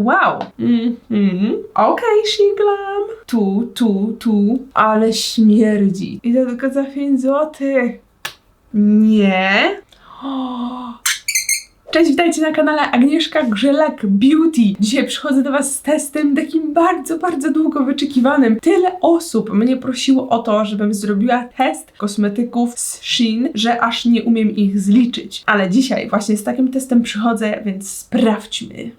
Wow. Mhm. Okej, Shiglam. Tu, tu, tu. Ale śmierdzi. I to tylko za 5 złotych. Nie. Cześć, witajcie na kanale Agnieszka Grzelak Beauty. Dzisiaj przychodzę do Was z testem takim bardzo, bardzo długo wyczekiwanym. Tyle osób mnie prosiło o to, żebym zrobiła test kosmetyków z Shein, że aż nie umiem ich zliczyć. Ale dzisiaj właśnie z takim testem przychodzę, więc sprawdźmy.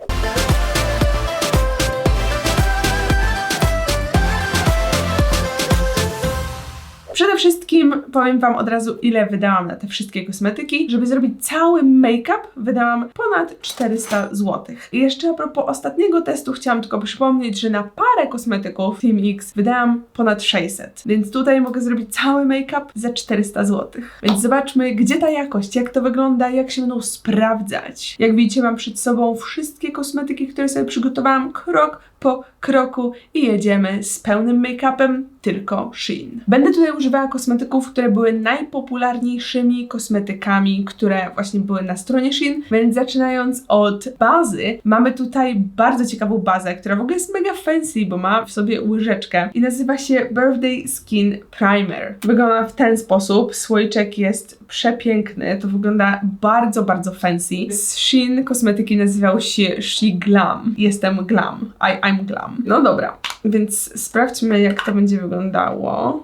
Przede wszystkim powiem Wam od razu, ile wydałam na te wszystkie kosmetyki. Żeby zrobić cały make-up, wydałam ponad 400 zł. I jeszcze a propos ostatniego testu, chciałam tylko przypomnieć, że na parę kosmetyków Team X wydałam ponad 600. Więc tutaj mogę zrobić cały make-up za 400 zł. Więc zobaczmy, gdzie ta jakość, jak to wygląda, jak się będą sprawdzać. Jak widzicie, mam przed sobą wszystkie kosmetyki, które sobie przygotowałam krok po kroku i jedziemy z pełnym make-upem, tylko Shein. Będę tutaj używała kosmetyków, które były najpopularniejszymi kosmetykami, które właśnie były na stronie Shein, więc zaczynając od bazy, mamy tutaj bardzo ciekawą bazę, która w ogóle jest mega fancy, bo ma w sobie łyżeczkę i nazywa się Birthday Skin Primer. Wygląda w ten sposób, słoiczek jest przepiękny, to wygląda bardzo, bardzo fancy. Z Shein kosmetyki nazywał się She Glam. Jestem glam. I, I'm glam. No dobra, więc sprawdźmy jak to będzie wyglądało.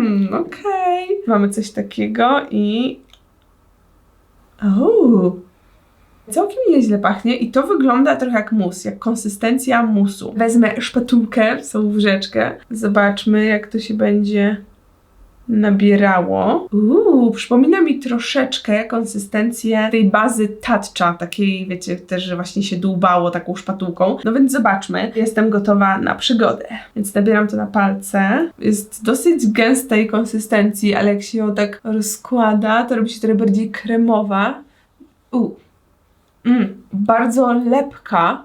Mmm, okej. Mamy coś takiego i... Uuu. Całkiem nieźle pachnie i to wygląda trochę jak mus, jak konsystencja musu. Wezmę szpatułkę, są łyżeczkę. Zobaczmy jak to się będzie nabierało. Uuu, przypomina mi troszeczkę konsystencję tej bazy Tatcha, takiej, wiecie, też, że właśnie się dłubało taką szpatułką. No więc zobaczmy. Jestem gotowa na przygodę. Więc nabieram to na palce. Jest dosyć gęstej konsystencji, ale jak się ją tak rozkłada, to robi się trochę bardziej kremowa. Uuu. Mm, bardzo lepka,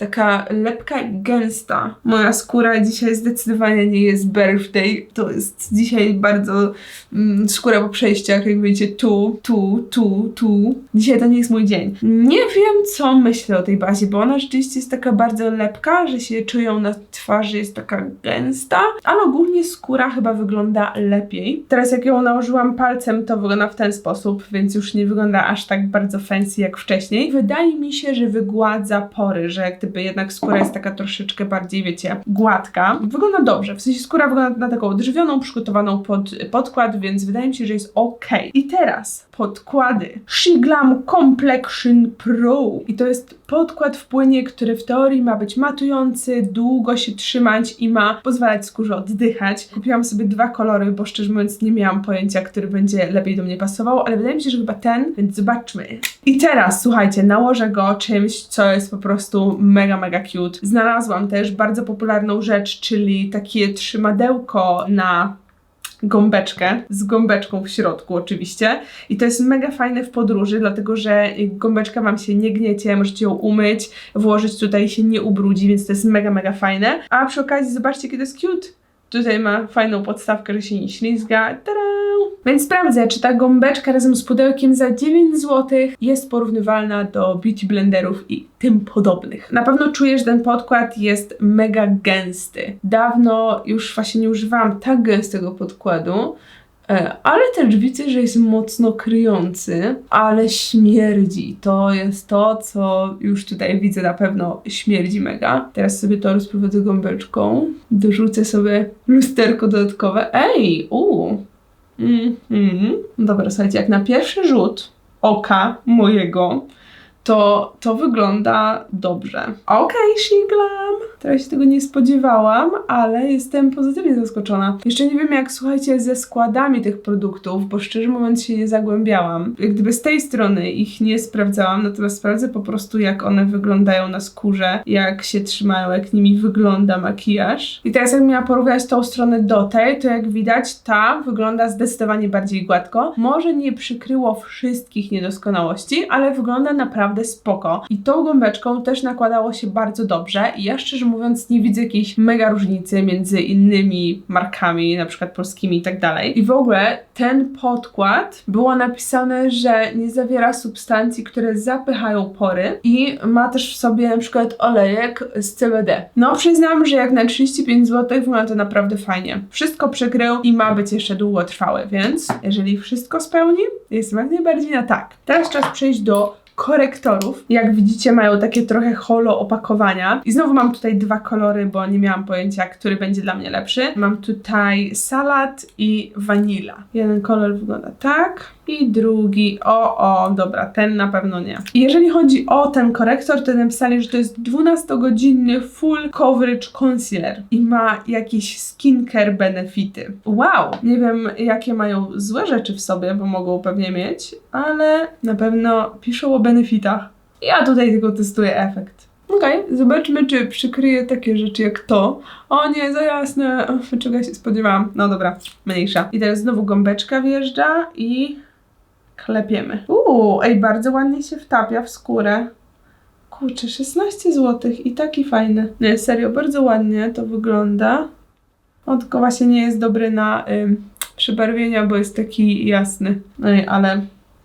taka lepka i gęsta. Moja skóra dzisiaj zdecydowanie nie jest birthday. To jest dzisiaj bardzo mm, skóra po przejściach, jak widzicie, tu, tu, tu, tu. Dzisiaj to nie jest mój dzień. Nie wiem, co myślę o tej bazie, bo ona rzeczywiście jest taka bardzo lepka, że się czują na twarzy, jest taka gęsta, ale ogólnie skóra chyba wygląda lepiej. Teraz jak ją nałożyłam palcem, to wygląda w ten sposób, więc już nie wygląda aż tak bardzo fancy jak wcześniej. Wydaje mi się, że wygładza pory, że jak gdyby jednak skóra jest taka troszeczkę bardziej, wiecie, gładka. Wygląda dobrze, w sensie skóra wygląda na taką odżywioną, przygotowaną pod podkład, więc wydaje mi się, że jest ok. I teraz podkłady She Glam Complexion Pro. I to jest podkład w płynie, który w teorii ma być matujący, długo się trzymać i ma pozwalać skórze oddychać. Kupiłam sobie dwa kolory, bo szczerze mówiąc nie miałam pojęcia, który będzie lepiej do mnie pasował, ale wydaje mi się, że chyba ten, więc zobaczmy. I teraz, słuchajcie, nałożę go czymś, co jest po prostu mega, mega cute. Znalazłam też bardzo popularną rzecz, czyli takie trzymadełko na gąbeczkę, z gąbeczką w środku oczywiście. I to jest mega fajne w podróży, dlatego że gąbeczka Wam się nie gniecie, możecie ją umyć, włożyć tutaj się nie ubrudzi, więc to jest mega, mega fajne. A przy okazji zobaczcie, to jest cute. Tutaj ma fajną podstawkę, że się nie ślizga. Tada! Więc sprawdzę, czy ta gąbeczka razem z pudełkiem za 9 zł jest porównywalna do beauty blenderów i tym podobnych. Na pewno czuję, że ten podkład jest mega gęsty. Dawno już właśnie nie używałam tak gęstego podkładu. E, Ale też widzę, że jest mocno kryjący, ale śmierdzi. To jest to, co już tutaj widzę na pewno śmierdzi mega. Teraz sobie to rozprowadzę gąbeczką. Dorzucę sobie lusterko dodatkowe. Ej, uuu. Mhm. Dobra, słuchajcie, jak na pierwszy rzut oka mojego, to to wygląda dobrze. Okej, okay, Shiglam. Teraz się tego nie spodziewałam, ale jestem pozytywnie zaskoczona. Jeszcze nie wiem, jak słuchajcie, ze składami tych produktów, bo szczerze mówiąc się nie zagłębiałam. Jak gdyby z tej strony ich nie sprawdzałam, natomiast sprawdzę po prostu, jak one wyglądają na skórze, jak się trzymają, jak nimi wygląda makijaż. I teraz, jak miała porównać tą stronę do tej, to jak widać, ta wygląda zdecydowanie bardziej gładko. Może nie przykryło wszystkich niedoskonałości, ale wygląda naprawdę spoko. I tą gąbeczką też nakładało się bardzo dobrze i ja szczerze mówiąc, nie widzę jakiejś mega różnicy między innymi markami, na przykład polskimi i tak dalej. I w ogóle ten podkład było napisane, że nie zawiera substancji, które zapychają pory i ma też w sobie na przykład olejek z CBD. No, przyznam, że jak na 35 zł wygląda to naprawdę fajnie. Wszystko przykrył i ma być jeszcze długotrwałe, więc jeżeli wszystko spełni, jestem jak najbardziej na tak. Teraz czas przejść do korektorów. Jak widzicie, mają takie trochę holo opakowania. I znowu mam tutaj dwa kolory, bo nie miałam pojęcia, który będzie dla mnie lepszy. Mam tutaj salad i vanilla. Jeden kolor wygląda tak i drugi, o, o, dobra, ten na pewno nie. I jeżeli chodzi o ten korektor, to napisali, że to jest 12-godzinny full coverage concealer i ma jakieś skincare benefity. Wow! Nie wiem, jakie mają złe rzeczy w sobie, bo mogą pewnie mieć, ale na pewno piszą o. Ja tutaj tylko testuję efekt. Okej, okay, zobaczmy, czy przykryje takie rzeczy jak to. O nie, za jasne. Czego ja się spodziewałam? No dobra, mniejsza. I teraz znowu gąbeczka wjeżdża i klepiemy. Uuu, ej, bardzo ładnie się wtapia w skórę. Kurczę, 16 zł i taki fajny. Nie, serio, bardzo ładnie to wygląda. On tylko właśnie nie jest dobry na y, przybarwienia, bo jest taki jasny. No ale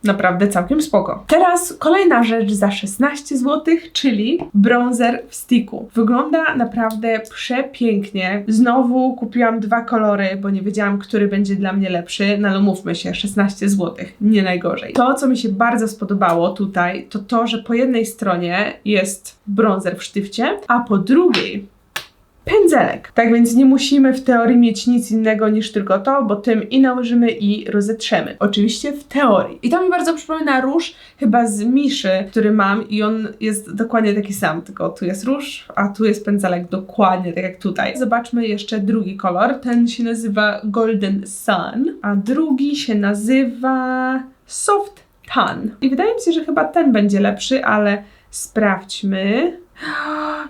naprawdę całkiem spoko. Teraz kolejna rzecz za 16 zł, czyli bronzer w sticku. Wygląda naprawdę przepięknie. Znowu kupiłam dwa kolory, bo nie wiedziałam, który będzie dla mnie lepszy. No ale mówmy się, 16 zł, nie najgorzej. To, co mi się bardzo spodobało tutaj, to to, że po jednej stronie jest bronzer w sztywcie, a po drugiej pędzelek. Tak więc nie musimy w teorii mieć nic innego niż tylko to, bo tym i nałożymy i rozetrzemy. Oczywiście w teorii. I to mi bardzo przypomina róż chyba z Miszy, który mam i on jest dokładnie taki sam, tylko tu jest róż, a tu jest pędzelek dokładnie tak jak tutaj. Zobaczmy jeszcze drugi kolor. Ten się nazywa Golden Sun, a drugi się nazywa Soft Tan. I wydaje mi się, że chyba ten będzie lepszy, ale sprawdźmy.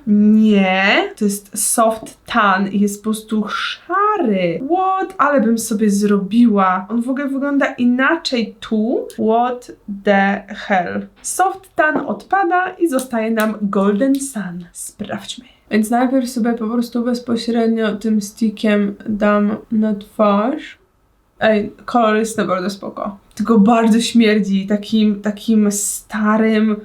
Nie, to jest soft tan i jest po prostu szary. What? Ale bym sobie zrobiła. On w ogóle wygląda inaczej tu. What the hell? Soft tan odpada i zostaje nam golden sun. Sprawdźmy. Więc najpierw sobie po prostu bezpośrednio tym stickiem dam na twarz. Ej, kolor jest naprawdę spoko. Tylko bardzo śmierdzi takim, takim starym,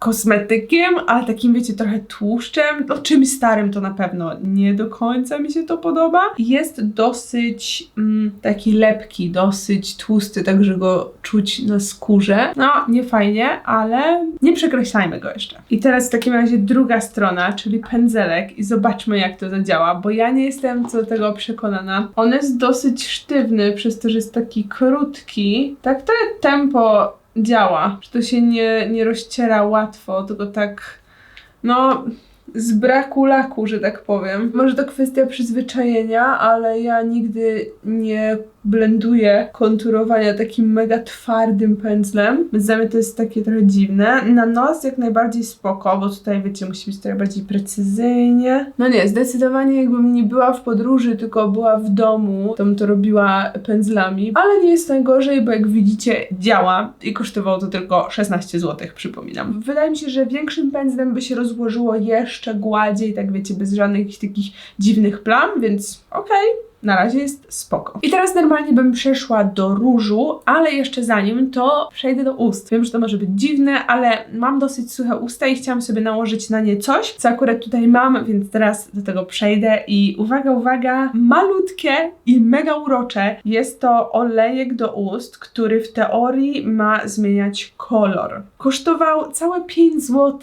kosmetykiem, ale takim wiecie, trochę tłuszczem, no czymś starym to na pewno nie do końca mi się to podoba. Jest dosyć mm, taki lepki, dosyć tłusty, także go czuć na skórze. No, nie fajnie, ale nie przekreślajmy go jeszcze. I teraz w takim razie druga strona, czyli pędzelek i zobaczmy jak to zadziała, bo ja nie jestem co do tego przekonana. On jest dosyć sztywny, przez to, że jest taki krótki. Tak to tempo działa, że to się nie, nie rozciera łatwo, tylko tak, no, z braku laku, że tak powiem. Może to kwestia przyzwyczajenia, ale ja nigdy nie blenduję konturowania takim mega twardym pędzlem. Więc dla mnie to jest takie trochę dziwne. Na nos jak najbardziej spoko, bo tutaj wiecie, musi być trochę bardziej precyzyjnie. No nie, zdecydowanie jakbym nie była w podróży, tylko była w domu, to bym to robiła pędzlami. Ale nie jest najgorzej, bo jak widzicie działa i kosztowało to tylko 16 zł, przypominam. Wydaje mi się, że większym pędzlem by się rozłożyło jeszcze gładziej, tak wiecie, bez żadnych takich dziwnych plam, więc okej. Okay na razie jest spoko. I teraz normalnie bym przeszła do różu, ale jeszcze zanim to przejdę do ust. Wiem, że to może być dziwne, ale mam dosyć suche usta i chciałam sobie nałożyć na nie coś, co akurat tutaj mam, więc teraz do tego przejdę i uwaga, uwaga, malutkie i mega urocze. Jest to olejek do ust, który w teorii ma zmieniać kolor. Kosztował całe 5 zł,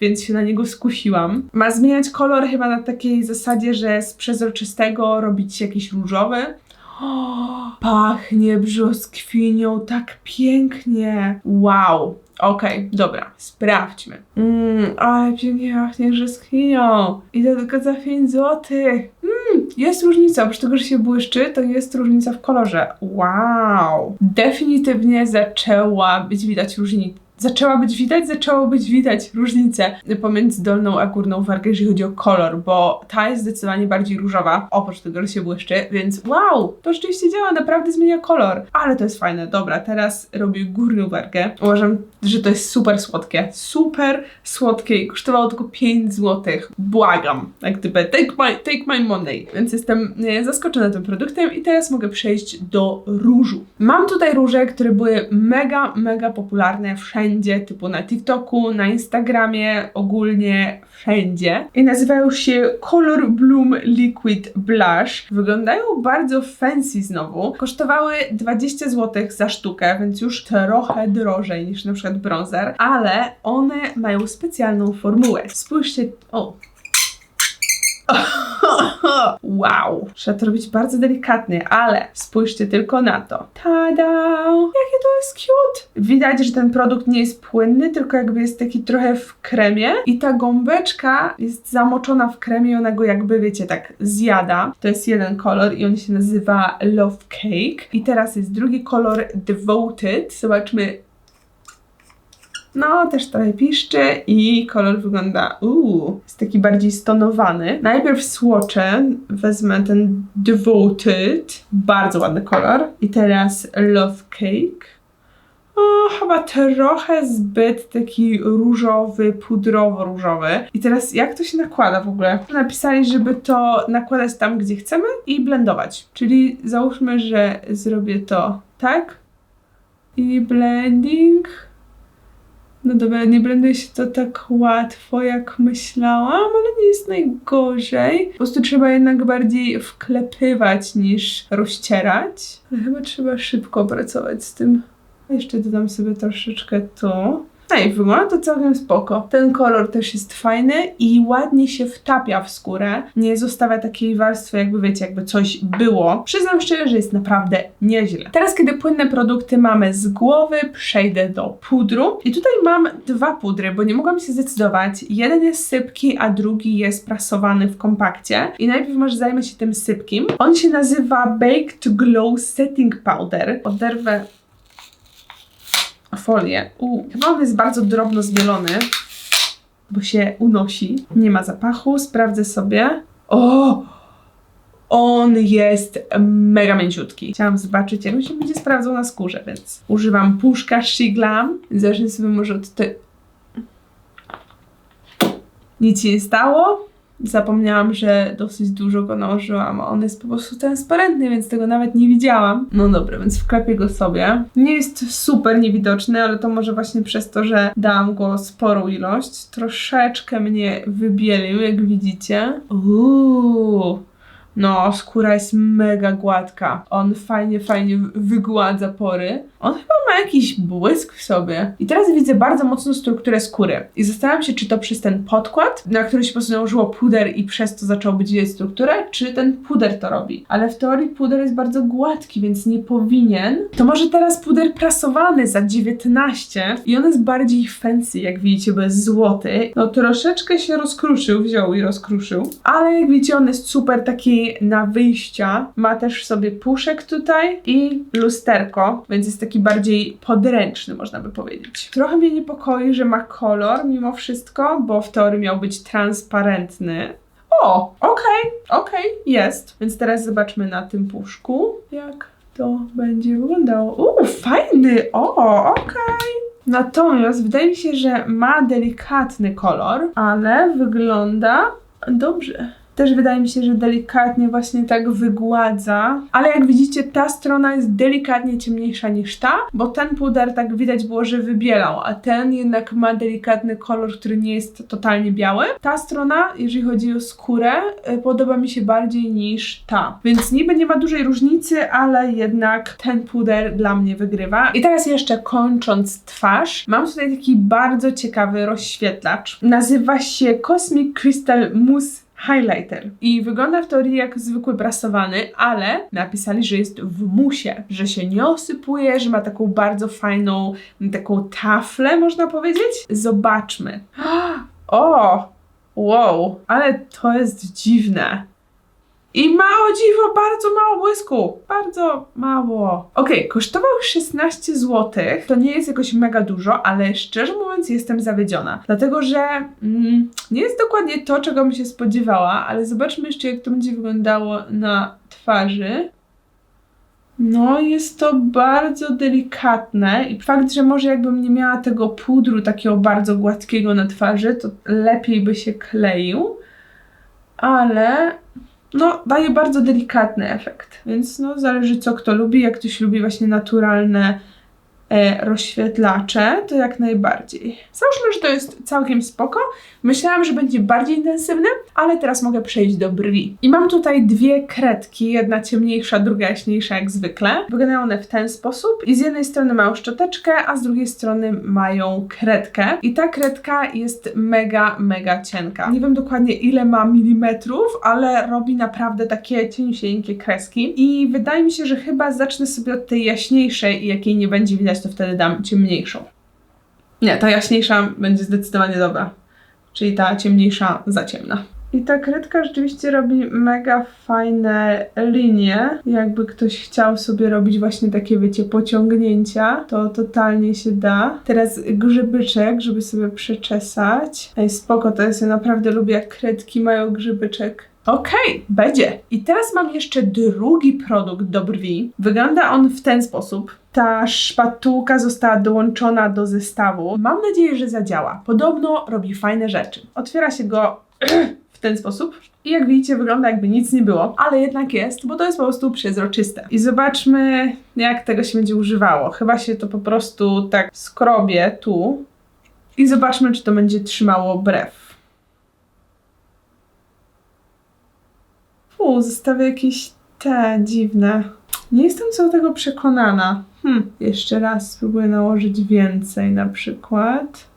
więc się na niego skusiłam. Ma zmieniać kolor chyba na takiej zasadzie, że z przezroczystego robić jakiś jakiś różowy. O, pachnie brzoskwinią tak pięknie. Wow. Okej, okay, dobra, sprawdźmy. Mmm, ale pięknie pachnie brzoskwinią. I to tylko za 5 zł. Mmm, jest różnica, oprócz tego, że się błyszczy, to jest różnica w kolorze. Wow. Definitywnie zaczęła być widać różnica zaczęła być widać, zaczęło być widać różnicę pomiędzy dolną a górną wargę, jeżeli chodzi o kolor, bo ta jest zdecydowanie bardziej różowa, oprócz tego, że się błyszczy, więc wow, to rzeczywiście działa, naprawdę zmienia kolor. Ale to jest fajne. Dobra, teraz robię górną wargę. Uważam, że to jest super słodkie. Super słodkie i kosztowało tylko 5 zł. Błagam, jak gdyby take my, take my money. Więc jestem e, zaskoczona tym produktem i teraz mogę przejść do różu. Mam tutaj róże, które były mega, mega popularne wszędzie, typu na TikToku, na Instagramie, ogólnie wszędzie. I nazywają się Color Bloom Liquid Blush. Wyglądają bardzo fancy znowu. Kosztowały 20 zł za sztukę, więc już trochę drożej niż na przykład bronzer, ale one mają specjalną formułę. Spójrzcie, o, wow! Trzeba to robić bardzo delikatnie, ale spójrzcie tylko na to. Tada! Jakie to jest cute! Widać, że ten produkt nie jest płynny, tylko jakby jest taki trochę w kremie i ta gąbeczka jest zamoczona w kremie i ona go jakby, wiecie, tak zjada. To jest jeden kolor i on się nazywa Love Cake. I teraz jest drugi kolor Devoted. Zobaczmy, no, też trochę piszczy i kolor wygląda, uuu, jest taki bardziej stonowany. Najpierw słocze, wezmę ten Devoted, bardzo ładny kolor. I teraz Love Cake. O, chyba trochę zbyt taki różowy, pudrowo-różowy. I teraz jak to się nakłada w ogóle? Napisali, żeby to nakładać tam, gdzie chcemy i blendować. Czyli załóżmy, że zrobię to tak i blending no dobra, nie blenduje się to tak łatwo, jak myślałam, ale nie jest najgorzej. Po prostu trzeba jednak bardziej wklepywać niż rozcierać. Ale chyba trzeba szybko pracować z tym. Jeszcze dodam sobie troszeczkę tu. I wygląda to całkiem spoko. Ten kolor też jest fajny i ładnie się wtapia w skórę. Nie zostawia takiej warstwy, jakby wiecie, jakby coś było. Przyznam szczerze, że jest naprawdę nieźle. Teraz, kiedy płynne produkty mamy z głowy, przejdę do pudru. I tutaj mam dwa pudry, bo nie mogłam się zdecydować. Jeden jest sypki, a drugi jest prasowany w kompakcie. I najpierw może zajmę się tym sypkim. On się nazywa Bake to Glow Setting Powder. Oderwę folię. U, chyba on jest bardzo drobno zmielony, bo się unosi. Nie ma zapachu, sprawdzę sobie. O! On jest mega mięciutki. Chciałam zobaczyć, jak on się będzie sprawdzał na skórze, więc używam puszka Shiglam. Zacznę sobie może od te... Nic się nie stało zapomniałam, że dosyć dużo go nałożyłam. On jest po prostu transparentny, więc tego nawet nie widziałam. No dobra, więc wklepię go sobie. Nie jest super niewidoczny, ale to może właśnie przez to, że dałam go sporą ilość. Troszeczkę mnie wybielił, jak widzicie. Uuu. No, skóra jest mega gładka. On fajnie, fajnie wygładza pory. On chyba ma jakiś błysk w sobie. I teraz widzę bardzo mocną strukturę skóry. I zastanawiam się, czy to przez ten podkład, na który się po prostu nałożyło puder i przez to zaczęło być widać strukturę, czy ten puder to robi. Ale w teorii puder jest bardzo gładki, więc nie powinien. To może teraz puder prasowany za 19 i on jest bardziej fancy, jak widzicie, bo jest złoty. No troszeczkę się rozkruszył, wziął i rozkruszył. Ale jak widzicie, on jest super taki na wyjścia. Ma też sobie puszek tutaj i lusterko, więc jest taki bardziej podręczny, można by powiedzieć. Trochę mnie niepokoi, że ma kolor mimo wszystko, bo w teorii miał być transparentny. O, okej, okay, okej, okay, jest. Więc teraz zobaczmy na tym puszku, jak to będzie wyglądało. Uuu, fajny, o, okej. Okay. Natomiast wydaje mi się, że ma delikatny kolor, ale wygląda dobrze. Też wydaje mi się, że delikatnie właśnie tak wygładza. Ale jak widzicie, ta strona jest delikatnie ciemniejsza niż ta, bo ten puder tak widać było, że wybielał, a ten jednak ma delikatny kolor, który nie jest totalnie biały. Ta strona, jeżeli chodzi o skórę, y, podoba mi się bardziej niż ta. Więc niby nie ma dużej różnicy, ale jednak ten puder dla mnie wygrywa. I teraz jeszcze kończąc twarz, mam tutaj taki bardzo ciekawy rozświetlacz. Nazywa się Cosmic Crystal Mousse highlighter. I wygląda w teorii jak zwykły prasowany, ale napisali, że jest w musie, że się nie osypuje, że ma taką bardzo fajną, taką taflę, można powiedzieć. Zobaczmy. O! Wow, ale to jest dziwne. I mało dziwo, bardzo mało błysku. Bardzo mało. Okej, kosztował 16 zł. To nie jest jakoś mega dużo, ale szczerze mówiąc jestem zawiedziona. Dlatego, że mm, nie jest dokładnie to, czego bym się spodziewała, ale zobaczmy jeszcze, jak to będzie wyglądało na twarzy. No, jest to bardzo delikatne i fakt, że może jakbym nie miała tego pudru takiego bardzo gładkiego na twarzy, to lepiej by się kleił, ale no, daje bardzo delikatny efekt, więc no, zależy co kto lubi. Jak ktoś lubi właśnie naturalne rozświetlacze, to jak najbardziej. Załóżmy, że to jest całkiem spoko. Myślałam, że będzie bardziej intensywny, ale teraz mogę przejść do brwi. I mam tutaj dwie kredki, jedna ciemniejsza, druga jaśniejsza jak zwykle. Wyglądają one w ten sposób i z jednej strony mają szczoteczkę, a z drugiej strony mają kredkę. I ta kredka jest mega, mega cienka. Nie wiem dokładnie ile ma milimetrów, ale robi naprawdę takie cieniusieńkie kreski. I wydaje mi się, że chyba zacznę sobie od tej jaśniejszej i jak jej nie będzie widać, to wtedy dam ciemniejszą. Nie, ta jaśniejsza będzie zdecydowanie dobra. Czyli ta ciemniejsza za ciemna. I ta kredka rzeczywiście robi mega fajne linie. Jakby ktoś chciał sobie robić właśnie takie, wiecie, pociągnięcia, to totalnie się da. Teraz grzybyczek, żeby sobie przeczesać. Ej, spoko, to jest, ja naprawdę lubię jak kredki mają grzybyczek. Okej, będzie. I teraz mam jeszcze drugi produkt do brwi. Wygląda on w ten sposób. Ta szpatułka została dołączona do zestawu. Mam nadzieję, że zadziała. Podobno robi fajne rzeczy. Otwiera się go w ten sposób. I jak widzicie, wygląda jakby nic nie było, ale jednak jest, bo to jest po prostu przezroczyste. I zobaczmy, jak tego się będzie używało. Chyba się to po prostu tak skrobie tu. I zobaczmy, czy to będzie trzymało brew. Fu, zostawia jakieś te dziwne. Nie jestem co do tego przekonana. Hm, jeszcze raz spróbuję nałożyć więcej na przykład.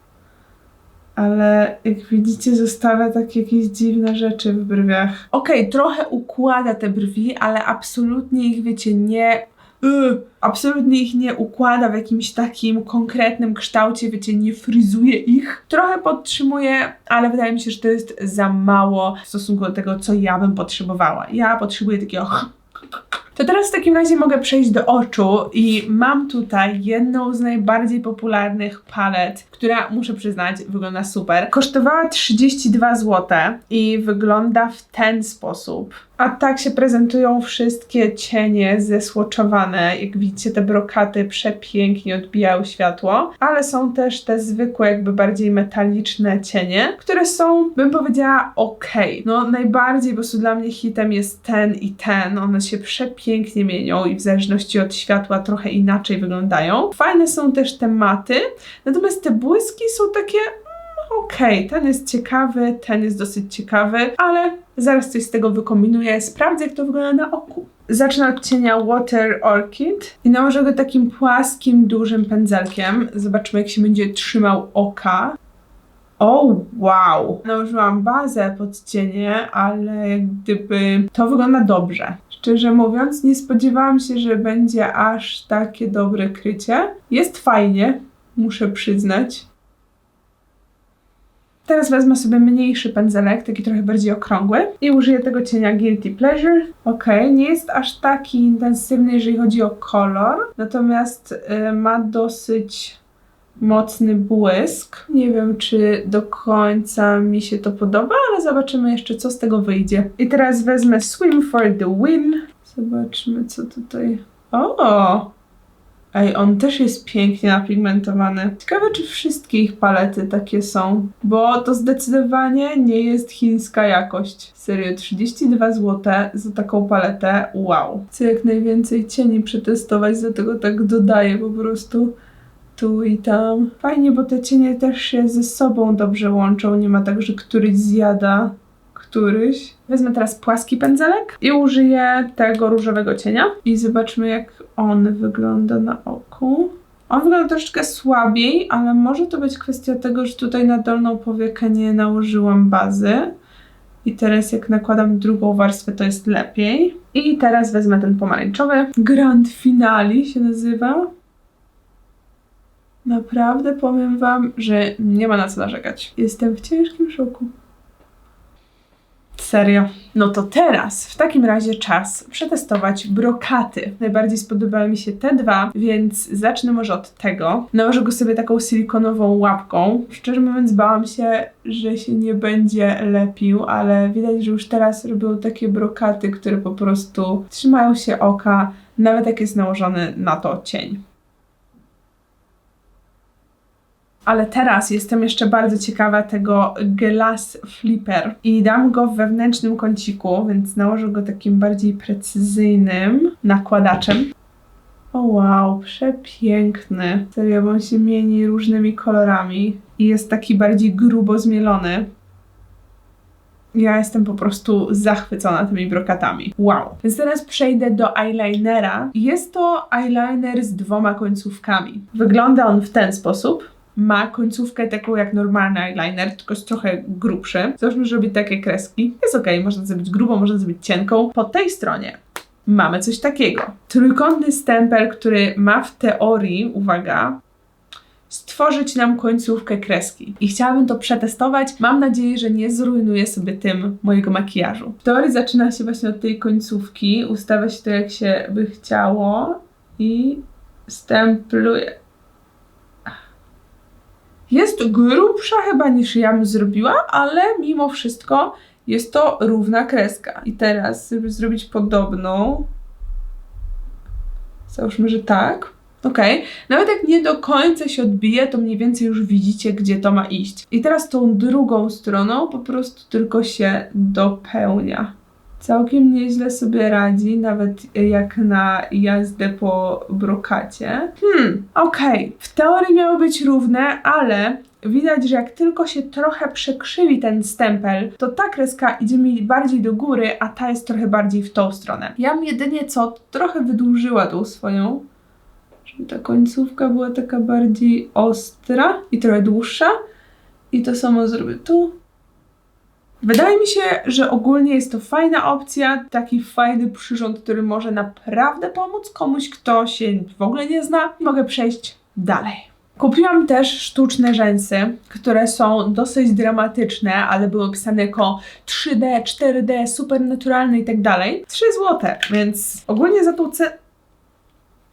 Ale jak widzicie, zostawia takie jakieś dziwne rzeczy w brwiach. Okej, trochę układa te brwi, ale absolutnie ich, wiecie, nie y, absolutnie ich nie układa w jakimś takim konkretnym kształcie, wiecie, nie fryzuje ich. Trochę podtrzymuje, ale wydaje mi się, że to jest za mało w stosunku do tego, co ja bym potrzebowała. Ja potrzebuję takiego to teraz w takim razie mogę przejść do oczu i mam tutaj jedną z najbardziej popularnych palet, która muszę przyznać wygląda super. Kosztowała 32 zł i wygląda w ten sposób. A tak się prezentują wszystkie cienie zesłoczowane. Jak widzicie, te brokaty przepięknie odbijają światło, ale są też te zwykłe, jakby bardziej metaliczne cienie, które są, bym powiedziała, ok. No, najbardziej po prostu dla mnie hitem jest ten i ten. One się przepięknie mienią i w zależności od światła trochę inaczej wyglądają. Fajne są też te maty, natomiast te błyski są takie okej, okay, ten jest ciekawy, ten jest dosyć ciekawy, ale zaraz coś z tego wykombinuję. Sprawdzę, jak to wygląda na oku. Zacznę od cienia Water Orchid i nałożę go takim płaskim, dużym pędzelkiem. Zobaczymy, jak się będzie trzymał oka. O, wow! Nałożyłam bazę pod cienie, ale jak gdyby to wygląda dobrze. Szczerze mówiąc, nie spodziewałam się, że będzie aż takie dobre krycie. Jest fajnie, muszę przyznać. Teraz wezmę sobie mniejszy pędzelek, taki trochę bardziej okrągły i użyję tego cienia Guilty Pleasure. Ok, nie jest aż taki intensywny, jeżeli chodzi o kolor, natomiast y, ma dosyć mocny błysk. Nie wiem, czy do końca mi się to podoba, ale zobaczymy jeszcze, co z tego wyjdzie. I teraz wezmę Swim for the Win. Zobaczmy, co tutaj... O! Ej, on też jest pięknie napigmentowany. Ciekawe, czy wszystkie ich palety takie są, bo to zdecydowanie nie jest chińska jakość. Serio, 32 zł za taką paletę, wow. Chcę jak najwięcej cieni przetestować, dlatego tak dodaję po prostu tu i tam. Fajnie, bo te cienie też się ze sobą dobrze łączą, nie ma tak, że któryś zjada któryś. Wezmę teraz płaski pędzelek i użyję tego różowego cienia i zobaczmy jak on wygląda na oku. On wygląda troszeczkę słabiej, ale może to być kwestia tego, że tutaj na dolną powiekę nie nałożyłam bazy. I teraz jak nakładam drugą warstwę, to jest lepiej. I teraz wezmę ten pomarańczowy. Grand Finale się nazywa. Naprawdę powiem wam, że nie ma na co narzekać. Jestem w ciężkim szoku. Serio. No to teraz w takim razie czas przetestować brokaty. Najbardziej spodobały mi się te dwa, więc zacznę może od tego. Nałożę go sobie taką silikonową łapką. Szczerze mówiąc, bałam się, że się nie będzie lepił, ale widać, że już teraz robią takie brokaty, które po prostu trzymają się oka, nawet jak jest nałożony na to cień. Ale teraz jestem jeszcze bardzo ciekawa tego Glass Flipper i dam go w wewnętrznym kąciku, więc nałożę go takim bardziej precyzyjnym nakładaczem. O wow, przepiękny. Serio, on się mieni różnymi kolorami i jest taki bardziej grubo zmielony. Ja jestem po prostu zachwycona tymi brokatami. Wow. Więc teraz przejdę do eyelinera. Jest to eyeliner z dwoma końcówkami. Wygląda on w ten sposób. Ma końcówkę taką jak normalny eyeliner, tylko jest trochę grubszy. Załóżmy, że robi takie kreski. Jest ok, można zrobić grubą, można zrobić cienką. Po tej stronie mamy coś takiego. Trójkątny stempel, który ma w teorii, uwaga, stworzyć nam końcówkę kreski. I chciałabym to przetestować. Mam nadzieję, że nie zrujnuję sobie tym mojego makijażu. W teorii zaczyna się właśnie od tej końcówki, ustawia się to jak się by chciało i stempluję. Jest grubsza chyba niż ja bym zrobiła, ale mimo wszystko jest to równa kreska. I teraz, żeby zrobić podobną, załóżmy, że tak. Ok, nawet jak nie do końca się odbije, to mniej więcej już widzicie, gdzie to ma iść. I teraz tą drugą stroną po prostu tylko się dopełnia. Całkiem nieźle sobie radzi, nawet jak na jazdę po brokacie. Hmm, okej. W teorii miało być równe, ale widać, że jak tylko się trochę przekrzywi ten stempel, to ta kreska idzie mi bardziej do góry, a ta jest trochę bardziej w tą stronę. Ja bym jedynie co trochę wydłużyła tą swoją, żeby ta końcówka była taka bardziej ostra i trochę dłuższa. I to samo zrobię tu. Wydaje mi się, że ogólnie jest to fajna opcja, taki fajny przyrząd, który może naprawdę pomóc komuś, kto się w ogóle nie zna. Mogę przejść dalej. Kupiłam też sztuczne rzęsy, które są dosyć dramatyczne, ale były opisane jako 3D, 4D, super naturalne i tak dalej. 3 złote, więc ogólnie za tą cenę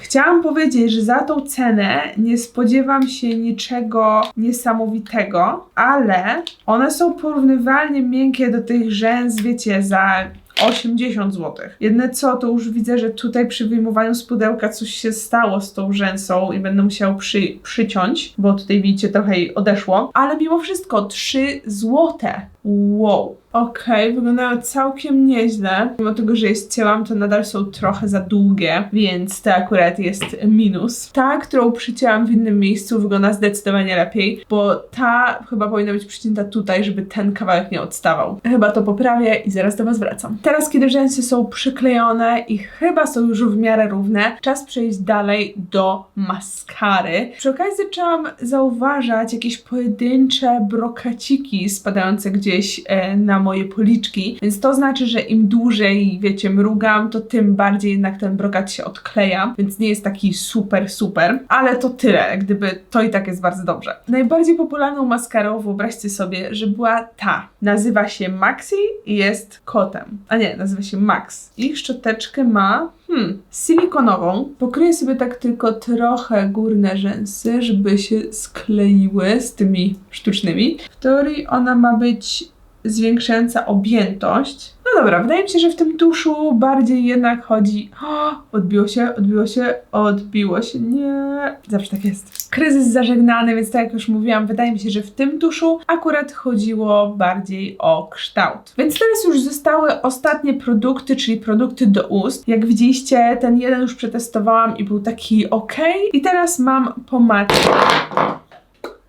Chciałam powiedzieć, że za tą cenę nie spodziewam się niczego niesamowitego, ale one są porównywalnie miękkie do tych rzęs, wiecie, za 80 zł. Jedne co, to już widzę, że tutaj przy wyjmowaniu z pudełka coś się stało z tą rzęsą i będę musiał przy, przyciąć, bo tutaj widzicie trochę jej odeszło. Ale mimo wszystko 3 złote. Wow. Okej, okay, wyglądają całkiem nieźle. Mimo tego, że je ścięłam, to nadal są trochę za długie, więc to akurat jest minus. Ta, którą przycięłam w innym miejscu, wygląda zdecydowanie lepiej, bo ta chyba powinna być przycięta tutaj, żeby ten kawałek nie odstawał. Chyba to poprawię i zaraz do Was wracam. Teraz, kiedy rzęsy są przyklejone i chyba są już w miarę równe, czas przejść dalej do maskary. Przy okazji zaczęłam zauważać jakieś pojedyncze brokaciki spadające gdzieś e, na moje policzki, więc to znaczy, że im dłużej, wiecie, mrugam, to tym bardziej jednak ten brokat się odkleja, więc nie jest taki super, super, ale to tyle, gdyby to i tak jest bardzo dobrze. Najbardziej popularną maskarą, wyobraźcie sobie, że była ta. Nazywa się Maxi i jest kotem. A nie, nazywa się Max. I szczoteczkę ma Hmm, silikonową. Pokryję sobie tak tylko trochę górne rzęsy, żeby się skleiły z tymi sztucznymi. W teorii ona ma być zwiększająca objętość. No dobra, wydaje mi się, że w tym tuszu bardziej jednak chodzi. O, odbiło się, odbiło się, odbiło się. Nie. Zawsze tak jest. Kryzys zażegnany, więc tak jak już mówiłam, wydaje mi się, że w tym tuszu akurat chodziło bardziej o kształt. Więc teraz już zostały ostatnie produkty, czyli produkty do ust. Jak widzieliście, ten jeden już przetestowałam i był taki ok. I teraz mam pomadkę.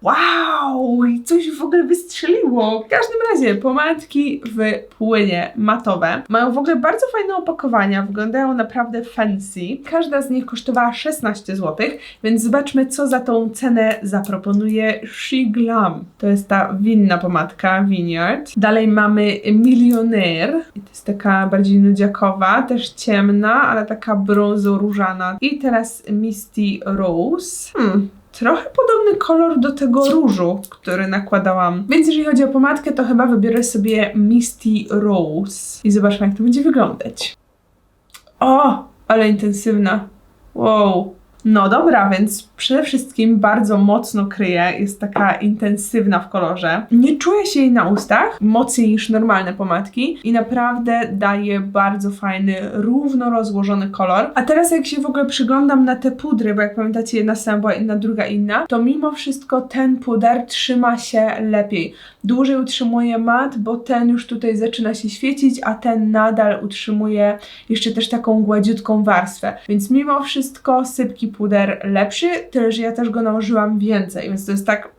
Wow! I coś w ogóle wystrzeliło. W każdym razie, pomadki w płynie matowe mają w ogóle bardzo fajne opakowania, wyglądają naprawdę fancy. Każda z nich kosztowała 16 zł, więc zobaczmy, co za tą cenę zaproponuje She Glam. To jest ta winna pomadka Vineyard. Dalej mamy Milioner. I to jest taka bardziej nudziakowa, też ciemna, ale taka brązo-różana. I teraz Misty Rose. Hmm trochę podobny kolor do tego różu, który nakładałam. Więc jeżeli chodzi o pomadkę, to chyba wybiorę sobie Misty Rose i zobaczmy, jak to będzie wyglądać. O, ale intensywna. Wow. No dobra, więc przede wszystkim bardzo mocno kryje, jest taka intensywna w kolorze. Nie czuję się jej na ustach, mocniej niż normalne pomadki i naprawdę daje bardzo fajny, równo rozłożony kolor. A teraz jak się w ogóle przyglądam na te pudry, bo jak pamiętacie jedna sama była inna, druga inna, to mimo wszystko ten puder trzyma się lepiej. Dłużej utrzymuje mat, bo ten już tutaj zaczyna się świecić, a ten nadal utrzymuje jeszcze też taką gładziutką warstwę. Więc mimo wszystko sypki puder lepszy, tyle że ja też go nałożyłam więcej, więc to jest tak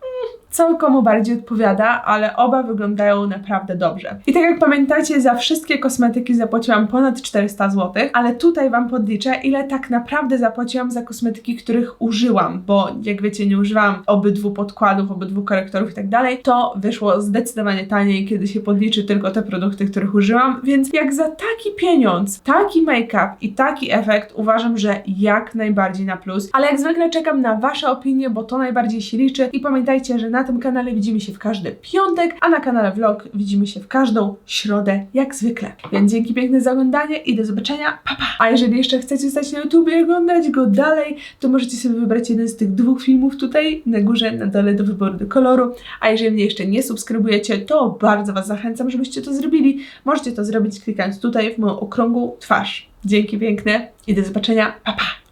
co komu bardziej odpowiada, ale oba wyglądają naprawdę dobrze. I tak jak pamiętacie, za wszystkie kosmetyki zapłaciłam ponad 400 zł, ale tutaj Wam podliczę, ile tak naprawdę zapłaciłam za kosmetyki, których użyłam, bo jak wiecie, nie używałam obydwu podkładów, obydwu korektorów i tak dalej, to wyszło zdecydowanie taniej, kiedy się podliczy tylko te produkty, których użyłam, więc jak za taki pieniądz, taki make-up i taki efekt, uważam, że jak najbardziej na plus. Ale jak zwykle czekam na Wasze opinie, bo to najbardziej się liczy i pamiętajcie, że na tym kanale widzimy się w każdy piątek, a na kanale vlog widzimy się w każdą środę, jak zwykle. Więc dzięki piękne za oglądanie i do zobaczenia, pa pa! A jeżeli jeszcze chcecie stać na YouTube i oglądać go dalej, to możecie sobie wybrać jeden z tych dwóch filmów tutaj, na górze, na dole do wyboru do koloru. A jeżeli mnie jeszcze nie subskrybujecie, to bardzo Was zachęcam, żebyście to zrobili. Możecie to zrobić klikając tutaj w moją okrągłą twarz. Dzięki piękne i do zobaczenia, pa pa!